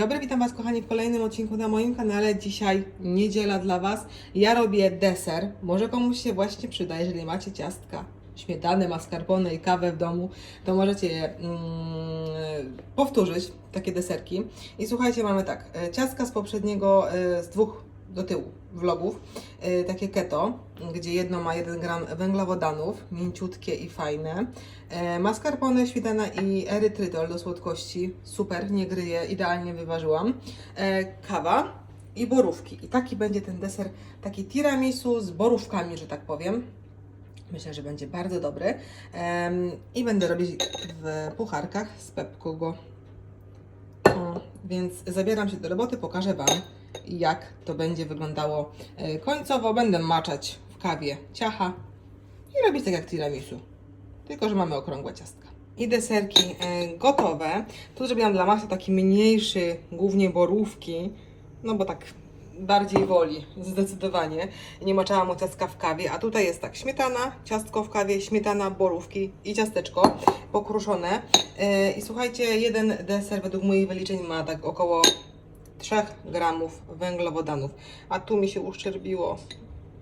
dobry, witam Was kochani w kolejnym odcinku na moim kanale. Dzisiaj niedziela dla Was. Ja robię deser. Może komuś się właśnie przyda, jeżeli macie ciastka, śmietanę, mascarpone i kawę w domu, to możecie je mm, powtórzyć, takie deserki. I słuchajcie, mamy tak, e, ciastka z poprzedniego, e, z dwóch do tyłu vlogów, e, takie keto, gdzie jedno ma 1 gram węglowodanów, mięciutkie i fajne. E, mascarpone, śmietana i erytrytol do słodkości, super, nie gryje, idealnie wyważyłam. E, kawa i borówki. I taki będzie ten deser, taki tiramisu z borówkami, że tak powiem. Myślę, że będzie bardzo dobry. I będę robić w pucharkach z Pepkogo. O, więc zabieram się do roboty, pokażę Wam, jak to będzie wyglądało e, końcowo. Będę maczać w kawie ciacha i robić tak jak tiramisu. Tylko, że mamy okrągłe ciastka. I deserki e, gotowe. Tu zrobiłam dla Maxa taki mniejszy, głównie borówki, no bo tak bardziej woli, zdecydowanie. Nie maczałam mu ciastka w kawie, a tutaj jest tak, śmietana, ciastko w kawie, śmietana, borówki i ciasteczko pokruszone. E, I słuchajcie, jeden deser według moich wyliczeń ma tak około 3 gramów węglowodanów, a tu mi się uszczerbiło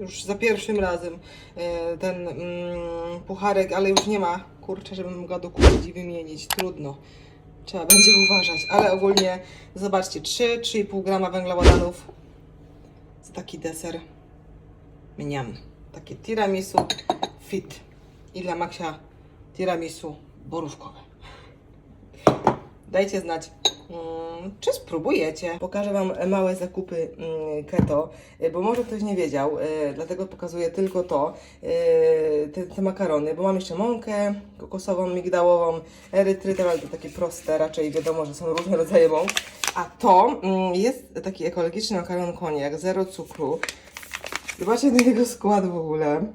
już za pierwszym razem e, ten mm, pucharek, ale już nie ma, kurczę, żebym mogła dokupić i wymienić, trudno. Trzeba będzie uważać, ale ogólnie zobaczcie, 3-3,5 grama węglowodanów za taki deser mniam. Takie tiramisu fit i dla Maksia tiramisu borówkowe. Dajcie znać, mm, czy spróbujecie. Pokażę Wam małe zakupy mm, keto, y, bo może ktoś nie wiedział, y, dlatego pokazuję tylko to, y, te, te makarony, bo mam jeszcze mąkę kokosową, migdałową, erytrytol, ale to takie proste, raczej wiadomo, że są różne rodzaje mąk. A to mm, jest taki ekologiczny makaron koniak, zero cukru. Zobaczcie na jego skład w ogóle.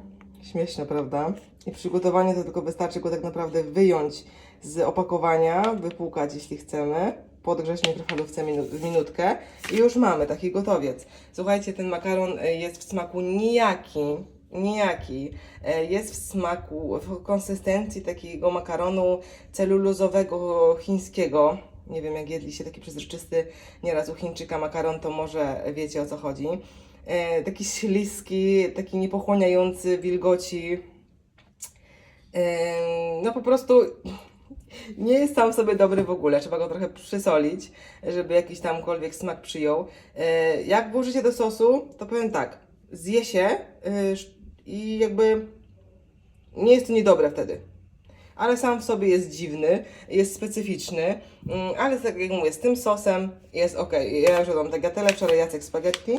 Śmieszne, prawda? I przygotowanie to tylko wystarczy go tak naprawdę wyjąć z opakowania, wypłukać jeśli chcemy, podgrzać mikrofalówce minutkę i już mamy taki gotowiec. Słuchajcie, ten makaron e, jest w smaku nijaki, nijaki. E, Jest w smaku, w konsystencji takiego makaronu celulozowego chińskiego. Nie wiem, jak jedliście taki przezroczysty nieraz u Chińczyka makaron, to może wiecie o co chodzi. E, taki śliski, taki niepochłaniający wilgoci. No po prostu nie jest sam sobie dobry w ogóle. Trzeba go trochę przysolić, żeby jakiś tamkolwiek smak przyjął. E, jak włożycie do sosu, to powiem tak, zje się e, i jakby nie jest to niedobre wtedy. Ale sam w sobie jest dziwny, jest specyficzny, mm, ale tak jak mówię, z tym sosem jest ok. Ja już dodam tagliatelle, wczoraj Jacek spaghetti,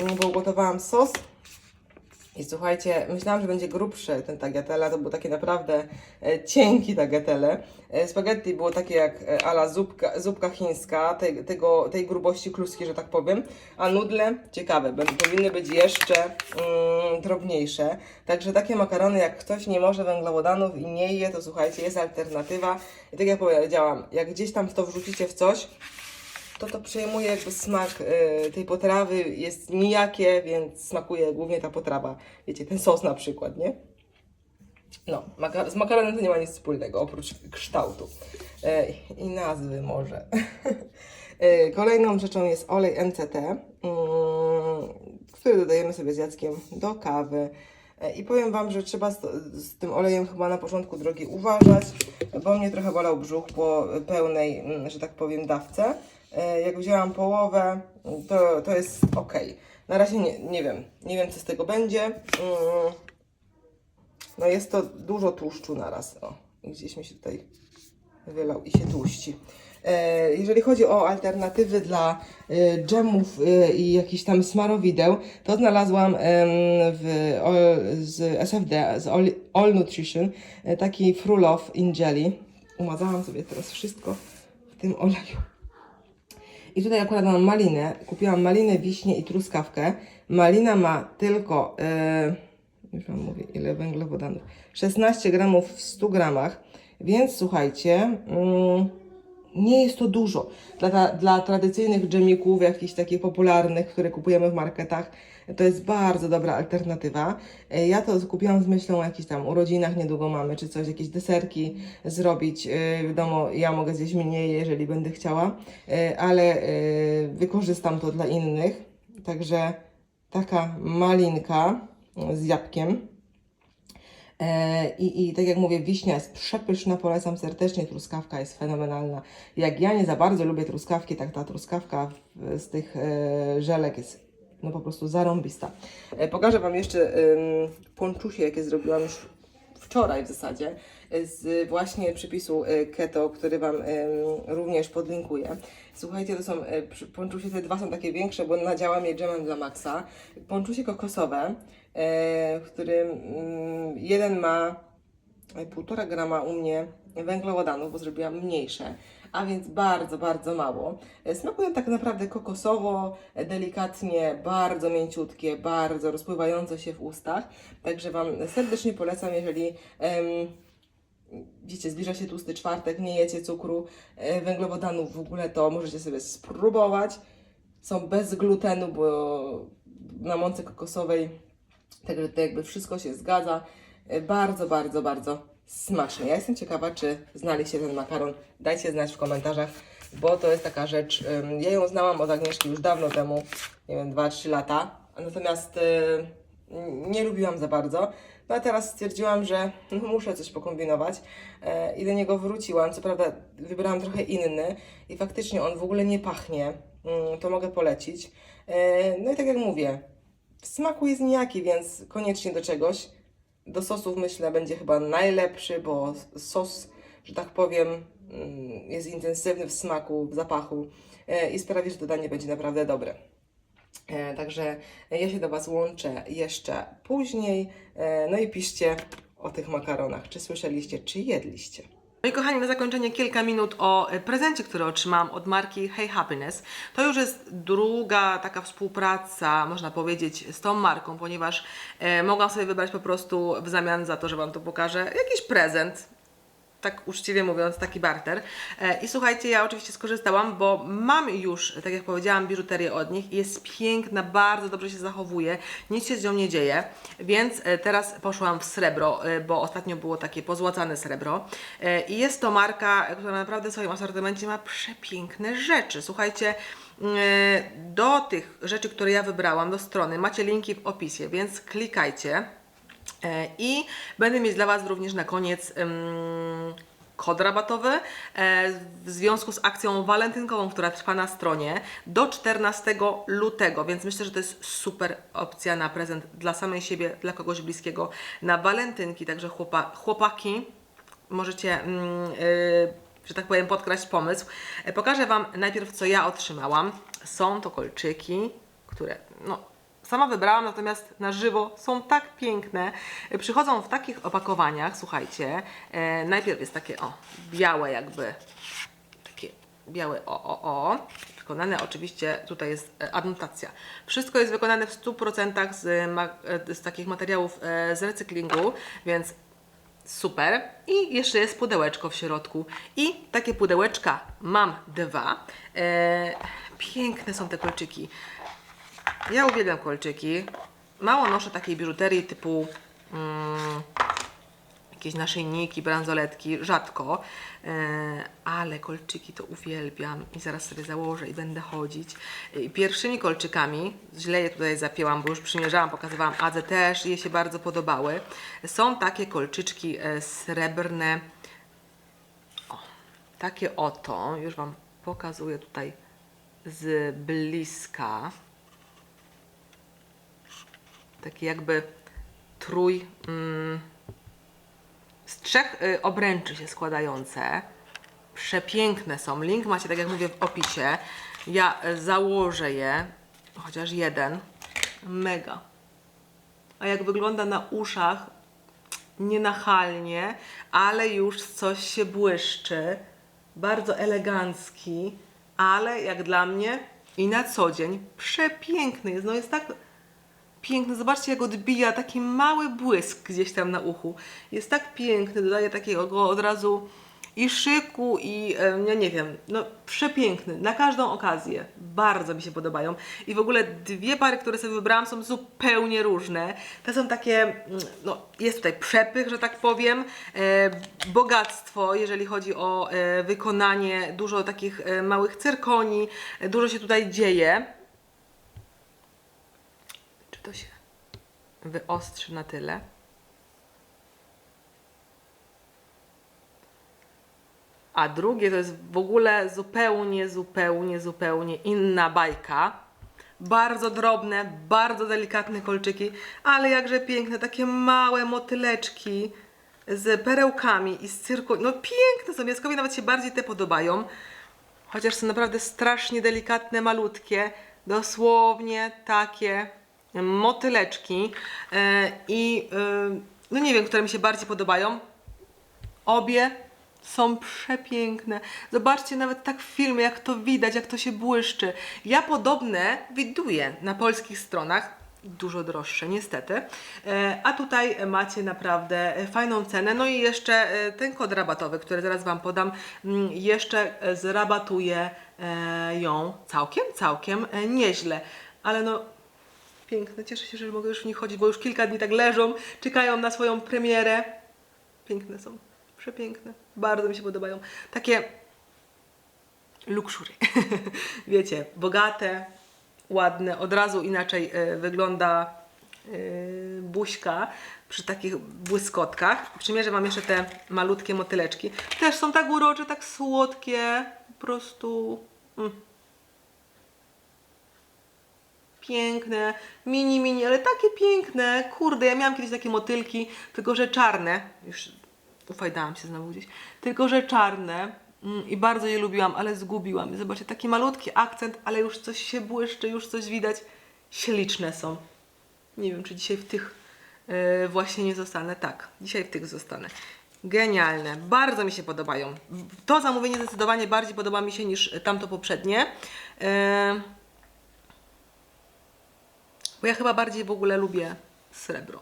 mm, bo ugotowałam sos. I słuchajcie, myślałam, że będzie grubszy ten tagliatelle, to był taki naprawdę e, cienki tagliatelle. E, spaghetti było takie jak e, ala zupka, zupka chińska, tej, tego, tej grubości kluski, że tak powiem. A nudle, ciekawe, powinny być jeszcze mm, drobniejsze. Także takie makarony, jak ktoś nie może węglowodanów i nie je, to słuchajcie, jest alternatywa. I tak jak powiedziałam, jak gdzieś tam to wrzucicie w coś, to to przejmuje jakby smak y, tej potrawy, jest nijakie, więc smakuje głównie ta potrawa. Wiecie, ten sos na przykład, nie? No, maka z makaronem to nie ma nic wspólnego, oprócz kształtu e, i nazwy może. e, kolejną rzeczą jest olej MCT, mm, który dodajemy sobie z Jackiem do kawy. E, I powiem Wam, że trzeba z, z tym olejem chyba na początku drogi uważać, bo mnie trochę bolał brzuch po pełnej, mm, że tak powiem, dawce. E, Jak wzięłam połowę, to, to jest ok. Na razie nie, nie wiem, nie wiem co z tego będzie. Mm, no jest to dużo tłuszczu naraz. O, gdzieś mi się tutaj wylał i się tłuści. E, jeżeli chodzi o alternatywy dla e, dżemów i jakichś tam smarowideł, to znalazłam w, z SFD, z All, All Nutrition, taki Frulof in Jelly. Umazałam sobie teraz wszystko w tym oleju. I tutaj akurat mam malinę. Kupiłam malinę, wiśnię i truskawkę. Malina ma tylko, e, już wam mówię, ile węglowodanów. 16 gramów w 100 gramach. Więc słuchajcie, mm, nie jest to dużo. Dla, dla tradycyjnych dżemików, jakichś takich popularnych, które kupujemy w marketach, to jest bardzo dobra alternatywa. E, Ja to kupiłam z myślą o jakichś tam urodzinach, niedługo mamy, czy coś, jakieś deserki zrobić. E, Wiadomo, ja mogę zjeść mniej, jeżeli będę chciała, e, ale wykorzystam to dla innych. Także taka malinka z jabłkiem. I, I tak jak mówię, wiśnia jest przepyszna, polecam serdecznie, truskawka jest fenomenalna. Jak ja nie za bardzo lubię truskawki, tak ta truskawka z tych żelek jest no po prostu zarąbista. E, pokażę Wam jeszcze ponczusie, jakie zrobiłam już wczoraj w zasadzie, e, z właśnie przepisu e, keto, który Wam również podlinkuję. Słuchajcie, to są ponczusie, te dwa są takie większe, bo nadziałam je dżemem dla Maxa. Ponczusie kokosowe, w którym mm, jeden ma e, 1,5 grama u mnie węglowodanów, bo zrobiłam mniejsze, a więc bardzo, bardzo mało. E, Smakują tak naprawdę kokosowo, e, delikatnie, bardzo mięciutkie, bardzo rozpływające się w ustach. Także Wam serdecznie polecam, jeżeli em, wiecie, zbliża się tłusty czwartek, nie jecie cukru, e, węglowodanów w ogóle, to możecie sobie spróbować. Są bez glutenu, bo na mące kokosowej Także to jakby wszystko się zgadza. Bardzo, bardzo, bardzo smaczne. Ja jestem ciekawa, czy znaliście ten makaron. Dajcie znać w komentarzach, bo to jest taka rzecz. Ja ją znałam od Agnieszki już dawno temu, nie wiem, 2-3 lata. Natomiast nie lubiłam za bardzo. No a teraz stwierdziłam, że muszę coś pokombinować e, i do niego wróciłam. Co prawda wybrałam trochę inny i faktycznie on w ogóle nie pachnie. To mogę polecić. E, No i tak jak mówię, w smaku jest nijaki, więc koniecznie do czegoś. Do sosów myślę będzie chyba najlepszy, bo sos, że tak powiem, mm, jest intensywny w smaku, w zapachu e, i sprawi, że to danie będzie naprawdę dobre. E, Także ja się do Was łączę jeszcze później. E, No i piszcie o tych makaronach. Czy słyszeliście, czy jedliście? No i kochani, na zakończenie kilka minut o e, prezencie, który otrzymałam od marki Hey Happiness. To już jest druga taka współpraca, można powiedzieć, z tą marką, ponieważ e, mogłam sobie wybrać po prostu w zamian za to, że Wam to pokażę, jakiś prezent tak uczciwie mówiąc, taki barter. E, I słuchajcie, ja oczywiście skorzystałam, bo mam już, tak jak powiedziałam, biżuterię od nich jest piękna, bardzo dobrze się zachowuje, nic się z nią nie dzieje, więc e, teraz poszłam w srebro, e, bo ostatnio było takie pozłacane srebro i jest to marka, która naprawdę w swoim asortymencie ma przepiękne rzeczy. Słuchajcie, do tych rzeczy, które ja wybrałam, do strony, macie linki w opisie, więc klikajcie. E, I będę mieć dla Was również na koniec ym, kod rabatowy e, w związku z akcją walentynkową, która trwa na stronie do 14 lutego, więc myślę, że to jest super opcja na prezent dla samej siebie, dla kogoś bliskiego na walentynki, także chłopa, chłopaki możecie, mm, y, że tak powiem, podkraść pomysł. Pokażę Wam najpierw, co ja otrzymałam. Są to kolczyki, które, no, sama wybrałam, natomiast na żywo są tak piękne. Przychodzą w takich opakowaniach, słuchajcie. E, najpierw jest takie, o, białe jakby, takie białe o, o, o. Wykonane oczywiście, tutaj jest e, adnotacja. Wszystko jest wykonane w 100% z, e, z takich materiałów e, z recyklingu, więc Super. I jeszcze jest pudełeczko w środku. I takie pudełeczka mam dwa. E, piękne są te kolczyki. Ja uwielbiam kolczyki. Mało noszę takiej biżuterii typu mm, jakieś naszyjniki, bransoletki, rzadko, e, ale kolczyki to uwielbiam i zaraz sobie założę i będę chodzić. I pierwszymi kolczykami, źle je tutaj zapięłam, bo już przymierzałam, pokazywałam Adze też, je się bardzo podobały. Są takie kolczyczki e, srebrne, o, takie oto, już Wam pokazuję tutaj z bliska. Taki jakby trój... Mm, z trzech y, obręczy się składające. Przepiękne są. Link macie, tak jak mówię, w opisie. Ja y, założę je, chociaż jeden. Mega. A jak wygląda na uszach, nienachalnie, ale już coś się błyszczy. Bardzo elegancki, ale jak dla mnie i na co dzień przepiękny jest. No jest tak piękny. Zobaczcie, jak odbija taki mały błysk gdzieś tam na uchu. Jest tak piękny, dodaje takiego go od razu i szyku, i ja nie wiem, no przepiękny, na każdą okazję. Bardzo mi się podobają. I w ogóle dwie pary, które sobie wybrałam, są zupełnie różne. Te są takie, mm, no jest tutaj przepych, że tak powiem, e, bogactwo, jeżeli chodzi o e, wykonanie, dużo takich e, małych cyrkoni, e, dużo się tutaj dzieje. Czy to się wyostrzy na tyle? A drugie to jest w ogóle zupełnie, zupełnie, zupełnie inna bajka. Bardzo drobne, bardzo delikatne kolczyki, ale jakże piękne, takie małe motyleczki z perełkami i z cyrku. No piękne są, Jaskowi nawet się bardziej te podobają. Chociaż są naprawdę strasznie delikatne, malutkie. Dosłownie takie motyleczki. E, I e, no nie wiem, które mi się bardziej podobają. Obie są przepiękne. Zobaczcie nawet tak w filmie, jak to widać, jak to się błyszczy. Ja podobne widuję na polskich stronach. Dużo droższe, niestety. E, A tutaj macie naprawdę fajną cenę. No i jeszcze ten kod rabatowy, który zaraz Wam podam, mm, jeszcze zrabatuje ją całkiem, całkiem nieźle. Ale no, piękne. Cieszę się, że mogę już w nich chodzić, bo już kilka dni tak leżą, czekają na swoją premierę. Piękne są. Przepiękne. Bardzo mi się podobają. Takie luksury. Wiecie, bogate, ładne. Od razu inaczej e, wygląda e, buźka przy takich błyskotkach. Przymierzę Wam jeszcze te malutkie motyleczki. Też są tak urocze, tak słodkie. Po prostu... Mm. Piękne, mini, mini, ale takie piękne. Kurde, ja miałam kiedyś takie motylki, tylko że czarne. Już ufajdałam się znowu gdzieś. Tylko że czarne. Mm, I bardzo je lubiłam, ale zgubiłam. Zobaczcie, taki malutki akcent, ale już coś się błyszczy, już coś widać. Śliczne są. Nie wiem, czy dzisiaj w tych e, właśnie nie zostanę. Tak, dzisiaj w tych zostanę. Genialne, bardzo mi się podobają. To zamówienie zdecydowanie bardziej podoba mi się niż tamto poprzednie. E, bo ja chyba bardziej w ogóle lubię srebro.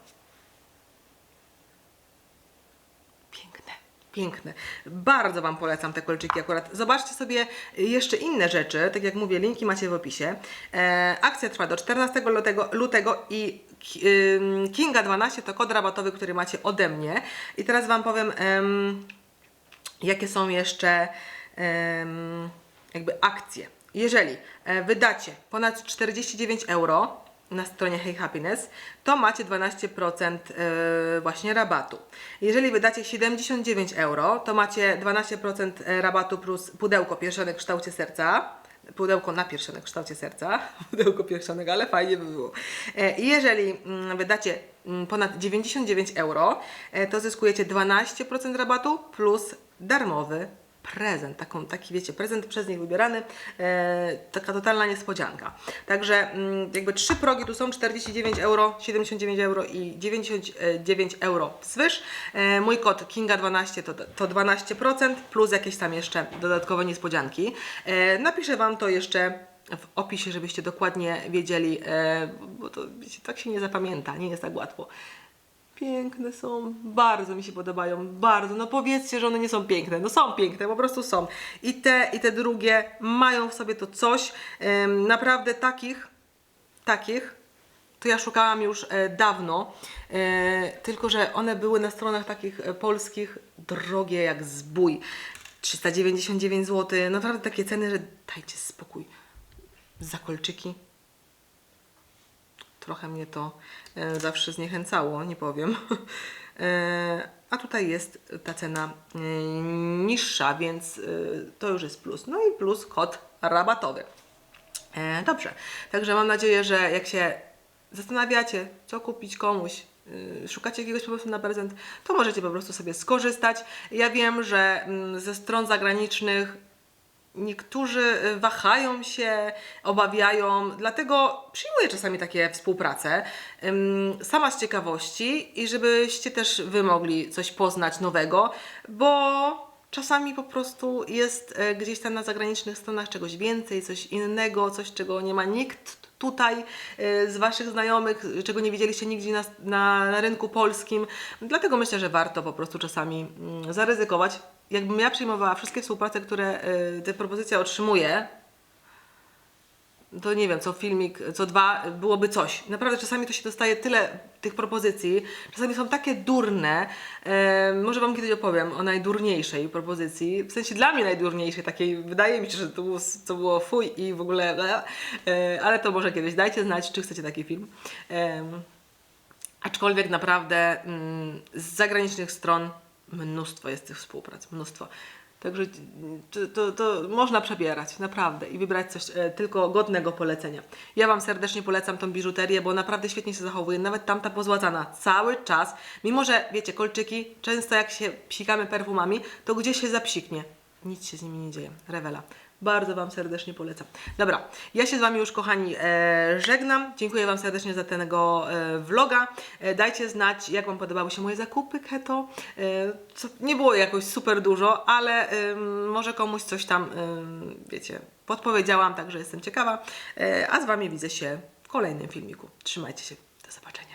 Piękne, piękne. Bardzo Wam polecam te kolczyki akurat. Zobaczcie sobie jeszcze inne rzeczy. Tak jak mówię, linki macie w opisie. E, akcja trwa do 14 lutego, lutego i Ki- ym, Kinga 12 to kod rabatowy, który macie ode mnie. I teraz Wam powiem, em, jakie są jeszcze jakby akcje. Jeżeli e, wydacie ponad 49 euro na stronie Hey Happiness, to macie 12% e, właśnie rabatu. Jeżeli wydacie 79 euro, to macie 12% rabatu plus pudełko piersione w kształcie serca. Pudełko napiersione w kształcie serca. Pudełko piersionego, ale fajnie by było. E, Jeżeli mm, wydacie mm, ponad 99 euro, e, to zyskujecie 12% rabatu plus darmowy prezent, taką, taki wiecie, prezent przez nich wybierany, e, taka totalna niespodzianka. Także mm, jakby trzy progi tu są 49 euro, 79 euro i 99 euro wzwyż. E, mój kod Kinga12 to, to 12% plus jakieś tam jeszcze dodatkowe niespodzianki. E, napiszę Wam to jeszcze w opisie, żebyście dokładnie wiedzieli, e, bo to wiecie, tak się nie zapamięta, nie jest tak łatwo. Piękne są, bardzo mi się podobają, bardzo. No powiedzcie, że one nie są piękne. No są piękne, po prostu są. I te, i te drugie mają w sobie to coś. Em, naprawdę takich, takich, to ja szukałam już e, dawno. E, tylko, że one były na stronach takich e, polskich drogie jak zbój. 399 zł. Naprawdę takie ceny, że dajcie spokój. Za kolczyki trochę mnie to e, zawsze zniechęcało, nie powiem. E, a tutaj jest ta cena e, niższa, więc to już jest plus. No i plus kod rabatowy. Dobrze, także mam nadzieję, że jak się zastanawiacie, co kupić komuś, szukacie jakiegoś pomysłu na prezent, to możecie po prostu sobie skorzystać. Ja wiem, że mm, ze stron zagranicznych Niektórzy y, wahają się, obawiają, dlatego przyjmuję czasami takie współprace sama z ciekawości i żebyście też wy mogli coś poznać nowego, bo czasami po prostu jest e, gdzieś tam na zagranicznych stronach czegoś więcej, coś innego, coś czego nie ma nikt tutaj e, z Waszych znajomych, czego nie widzieliście nigdzie na, na, na rynku polskim. Dlatego myślę, że warto po prostu czasami mm, zaryzykować jakbym ja przyjmowała wszystkie współprace, które y, te propozycje otrzymuję, to nie wiem, co filmik, co dwa, byłoby coś. Naprawdę czasami to się dostaje tyle tych propozycji, czasami są takie durne. E, może Wam kiedyś opowiem o najdurniejszej propozycji, w sensie dla mnie najdurniejszej, takiej, wydaje mi się, że to było, to było fuj i w ogóle, e, ale to może kiedyś. Dajcie znać, czy chcecie taki film. Em, Aczkolwiek naprawdę mm, z zagranicznych stron mnóstwo jest tych współprac, mnóstwo. Także to, to, to można przebierać, naprawdę, i wybrać coś e, tylko godnego polecenia. Ja Wam serdecznie polecam tą biżuterię, bo naprawdę świetnie się zachowuje, nawet tamta pozłacana cały czas. Mimo, że wiecie, kolczyki, często jak się psikamy perfumami, to gdzieś się zapsiknie. Nic się z nimi nie dzieje. Rewela. Bardzo Wam serdecznie polecam. Dobra, ja się z Wami już, kochani, e, żegnam. Dziękuję Wam serdecznie za tego e, vloga. E, dajcie znać, jak Wam podobały się moje zakupy keto. Nie było jakoś super dużo, ale może komuś coś tam, wiecie, podpowiedziałam, także jestem ciekawa. A z Wami widzę się w kolejnym filmiku. Trzymajcie się. Do zobaczenia.